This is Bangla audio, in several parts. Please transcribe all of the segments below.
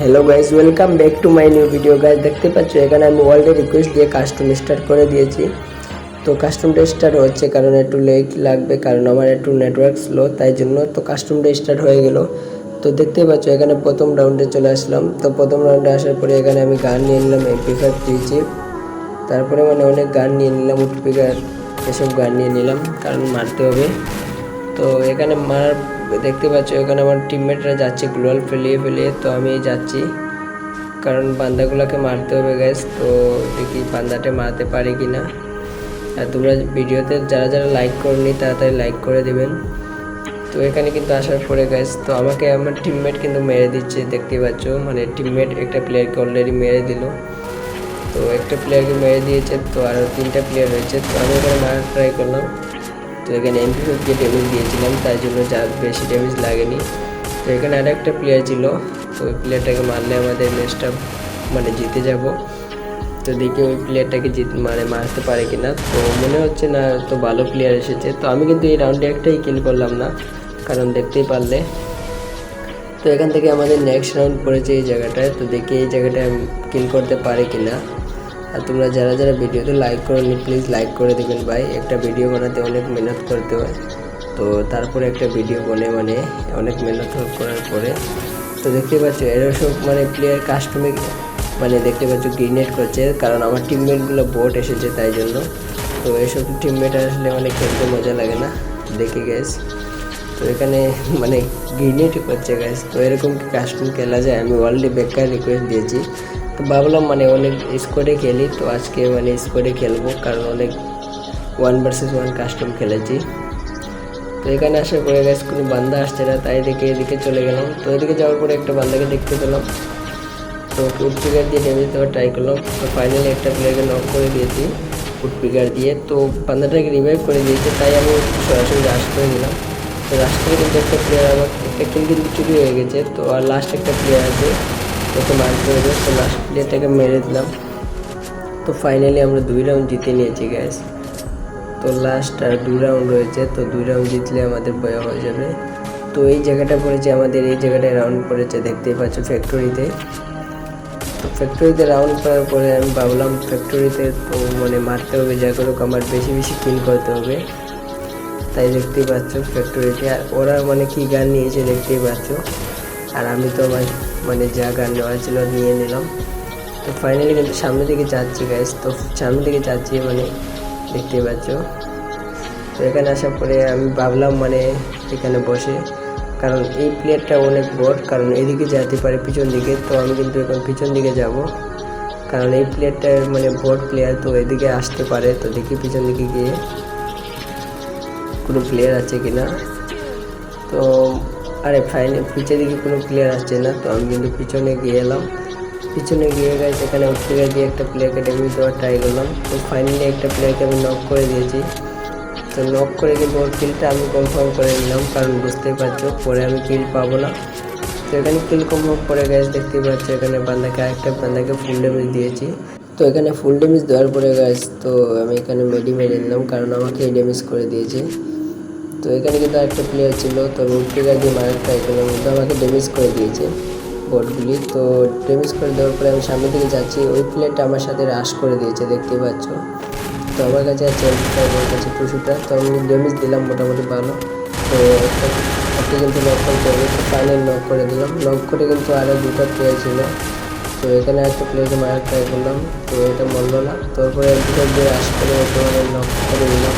Hello guys welcome back to my new video guys দেখতে পাচ্ছ, এখানে আমি ওয়ার্ল্ডে রিকোয়েস্ট দিয়ে কাস্টম স্টার্ট করে দিয়েছি। তো কাস্টমটা স্টার্ট হচ্ছে কারণ একটু লেট লাগবে, কারণ আমার একটু নেটওয়ার্ক স্লো তাই জন্য তো কাস্টমটা স্টার্ট হয়ে গেল। তো দেখতে পাচ্ছ, এখানে প্রথম রাউন্ডে চলে আসলাম। তো প্রথম রাউন্ডে আসার পরে এখানে আমি গান নিয়ে নিলাম এমপি দিয়েছি। তারপরে মানে অনেক গান নিয়ে নিলাম, উঠপিকার এসব গান নিয়ে নিলাম, কারণ মারতে হবে। তো এখানে মার দেখতে পাচ্ছ, এখানে আমার টিমমেটরা যাচ্ছে গ্লোয়াল ফেলিয়ে ফেলিয়ে। তো আমি যাচ্ছি, কারণ বান্দাগুলোকে মারতে হবে গ্যাস তো দেখি বান্দাটা মারতে পারি কি না আর তোমরা ভিডিওতে যারা যারা লাইক করনি, তাড়াতাড়ি লাইক করে দেবেন। তো এখানে কিন্তু আসার পরে গ্যাস তো আমাকে আমার টিমমেট কিন্তু মেরে দিচ্ছে, দেখতে পাচ্ছ। মানে টিমমেট একটা প্লেয়ারকে অলরেডি মেরে দিল। তো একটা প্লেয়ারকে মেরে দিয়েছে, তো আরও তিনটা প্লেয়ার রয়েছে। তো আমি এখানে মারার ট্রাই করলাম। তো এখানে এমপি ফিফটি ড্যামেজ দিয়েছিলাম, তাই জন্য যা বেশি ড্যামেজ লাগেনি। তো এখানে আর একটা প্লেয়ার ছিল, তো ওই প্লেয়ারটাকে মারলে আমাদের ম্যাচটা মানে জিতে যাব। তো দেখি ওই প্লেয়ারটাকে জিত মানে মারতে পারে কি না তো মনে হচ্ছে না তো ভালো প্লেয়ার এসেছে। তো আমি কিন্তু এই রাউন্ডে একটাই কিল করলাম না, কারণ দেখতেই পারলে। তো এখান থেকে আমাদের নেক্সট রাউন্ড পড়েছে এই জায়গাটায়। তো দেখি এই জায়গাটায় কিল করতে পারে কি কিনা। আর তোমরা যারা যারা ভিডিওতে লাইক করোনি প্লিজ লাইক করে দেবেন ভাই। একটা ভিডিও বানাতে অনেক মেহনত করতে হয়। তো তারপরে একটা ভিডিও বনে মানে অনেক মেহনত করার পরে। তো দেখতে পাচ্ছ, এরা সব মানে প্লেয়ার কাস্টমে মানে দেখতে পাচ্ছ গ্রিনেট করছে। কারণ আমার টিমমেটগুলো বোট এসেছে তাই জন্য। তো এসব টিমমেট আসলে অনেক খেলতে মজা লাগে না। দেখে গেছ তো এখানে মানে গ্রিনেট করছে গাইস তো এরকম কি কাস্টম খেলা যায়? আমি অলরেডি বেকার রিকোয়েস্ট দিয়েছি। তো ভাবলাম মানে অনেক স্কোয়াডে খেলি, তো আজকে মানে স্কোয়াডে খেলব, কারণ অনেক ওয়ান ভার্সেস ওয়ান কাস্টম খেলেছি। তো এখানে আসার পরে গাছ কোনো বান্দা আসছে না, তাই দেখে এদিকে চলে গেলাম। তো এদিকে যাওয়ার পরে একটা বান্দাকে দেখতে পেলাম। তো উডপিকার দিয়ে ড্যামেজ দেওয়ার ট্রাই করলাম। তো ফাইনালি একটা প্লেয়ারকে নক করে দিয়েছি উডপিকার দিয়ে। তো বান্দাটাকে রিভাইভ করে দিয়েছে, তাই আমি সরাসরি রাশ করে দিলাম তো রাশ করে কিন্তু একটা প্লেয়ার আমার, একটা কিন্তু চুরি হয়ে গেছে। তো আর লাস্ট একটা প্লেয়ার আছে ওকে মারতে হবে তো লাস্ট প্লেয়ারটাকে মেরে দিলাম। তো ফাইনালি আমরা দুই রাউন্ড জিতে নিয়েছি গ্যাস তো লাস্ট আর দুই রাউন্ড রয়েছে, তো দুই রাউন্ড জিতলে আমাদের বয়া হয়ে যাবে। তো এই জায়গাটা পড়েছে, আমাদের এই জায়গাটায় রাউন্ড পড়েছে, দেখতেই পাচ্ছ ফ্যাক্টরিতে তো ফ্যাক্টরিতে রাউন্ড করার পরে আমি ভাবলাম ফ্যাক্টরিতে তো মানে মারতে হবে যা করুক, আমার বেশি বেশি কিল করতে হবে। তাই দেখতেই পাচ্ছ ফ্যাক্টরিতে আর ওরা মানে কি গান নিয়েছে দেখতেই পাচ্ছ। আর আমি তো আমার মানে গান নেওয়া ছিল নিয়ে নিলাম। তো ফাইনালি কিন্তু সামনের দিকে যাচ্ছি গাইস তো সামনের দিকে যাচ্ছি মানে দেখতে পাচ্ছ। তো এখানে আসার পরে আমি ভাবলাম মানে এখানে বসে, কারণ এই প্লেয়ারটা অনেক বড় কারণ এদিকে যেতে পারে পিছন দিকে। তো আমি কিন্তু এখন পিছন দিকে যাব, কারণ এই প্লেয়ারটা মানে বড় প্লেয়ার তো এদিকে আসতে পারে। তো দেখি পিছন দিকে গিয়ে কোনো প্লেয়ার আছে কি না তো আরে ফাইনাল পিছের দিকে কোনো প্লেয়ার আসছে না, তো আমি কিন্তু পিছনে গিয়ে এলাম। পিছনে গিয়ে গেছে এখানে প্লেয়ার দিয়ে একটা প্লেয়ারকে ড্যামেজ দেওয়ার ট্রাই করলাম। তো ফাইনালি একটা প্লেয়ারকে আমি নক করে দিয়েছি। তো নক করে কিন্তু ওর কিলটা আমি কনফার্ম করে নিলাম, কারণ বুঝতেই পারছ, পরে আমি কিল পাবো না। তো এখানে কিল কনফার্ম করে গেছে দেখতেই পাচ্ছ, এখানে বান্দাকে আরেকটা বান্দাকে ফুল ড্যামেজ দিয়েছি। তো এখানে ফুল ড্যামেজ দেওয়ার পরে গাছ তো আমি এখানে মেডি মেরে নিলাম, কারণ আমাকে ড্যামেজ করে দিয়েছে। তো এখানে কিন্তু আরেকটা প্লেয়ার ছিল, তো আমি উঠপিকার দিয়ে মারার ট্রাই করলাম কিন্তু আমাকে ড্যামেজ করে দিয়েছে বোর্ডগুলি তো ড্যামেজ করে দেওয়ার পরে আমি সামনের দিকে যাচ্ছি, ওই প্লেয়ারটা আমার সাথে রাশ করে দিয়েছে দেখতে পাচ্ছ। তো আমার কাছে আছে আমার কাছে টুসুটা তো আমি ড্যামেজ দিলাম মোটামুটি ভালো। তো একটা একটা কিন্তু নক করতে হবে তো ফাইনাল নক করে দিলাম। নক করে কিন্তু আরও দুটো প্লেয়ার ছিল। তো এখানে একটা প্লেয়ারকে মারার ট্রাই করলাম, তো এটা মরলো না। তারপরে এমপিটা দিয়ে রাশ করে নক করে দিলাম।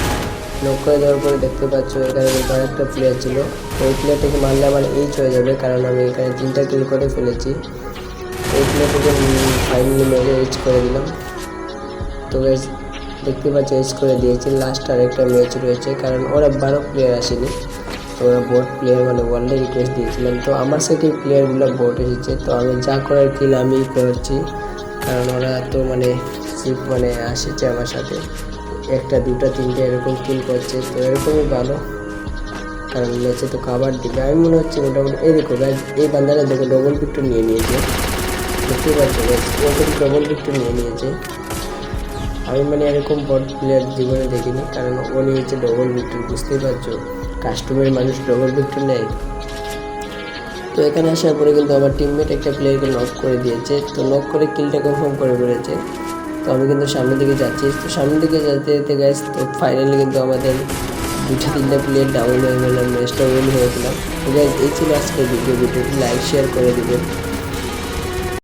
নক করে দেওয়ার পরে দেখতে পাচ্ছ, এখানে কিন্তু একটা প্লেয়ার ছিল। ওই প্লেয়ারটাকে মারলে আমার এইচ হয়ে যাবে, কারণ আমি এখানে তিনটা কিল করে ফেলেছি। ওই প্লেয়ারটাকে ফাইনালি মেরে এইচ করে দিলাম। তো দেখতে পাচ্ছ এইচ করে দিয়েছি। লাস্ট আর একটা ম্যাচ রয়েছে, কারণ ওরা বারো প্লেয়ার আসেনি। তো ওরা বোর্ড প্লেয়ার মানে ওয়ার্ল্ডে রিকোয়েস্ট দিয়েছিলাম তো আমার সাথে প্লেয়ারগুলো বোর্ড এসেছে, তো আমি যা করার কিল আমি করছি। কারণ ওরা তো মানে মানে আসেছে আমার সাথে। একটা দুটা তিনটে এরকম কিল করছে তো এরকমই ভালো। কারণ ম্যাচে তো কাবার দিবে। আমি মনে হচ্ছে মোটামুটি এই দেখো এই বান্দারা দেখো ডবল ভিক্টর নিয়ে নিয়েছে। পাচ্ছ guys, ও ডবল ভিক্টর নিয়ে নিয়েছে। আমি মানে এরকম বড় প্লেয়ার জীবনে দেখিনি কারণ ও নিয়েছে ডবল ভিক্টর বুঝতেই পারছ। কাস্টমার মানুষ ডবল ভিক্টর নেয়। তো এখানে আসার পরে কিন্তু আমার টিমমেট একটা প্লেয়ারকে নক করে দিয়েছে। তো নক করে কিলটা কনফার্ম করে বলেছে তো আমি কিন্তু সামনের দিকে যাচ্ছি। তো সামনের দিকে যেতে যেতে গাইস তো ফাইনালি কিন্তু আমাদের দুটো তিনটা প্লেয়ার ডাউন হয়ে গেলাম ম্যাচটা উইন হয়েছিলাম তো গাইস এই ছিল আজকের ভিডিও ভিডিওটি লাইক শেয়ার করে দিবেন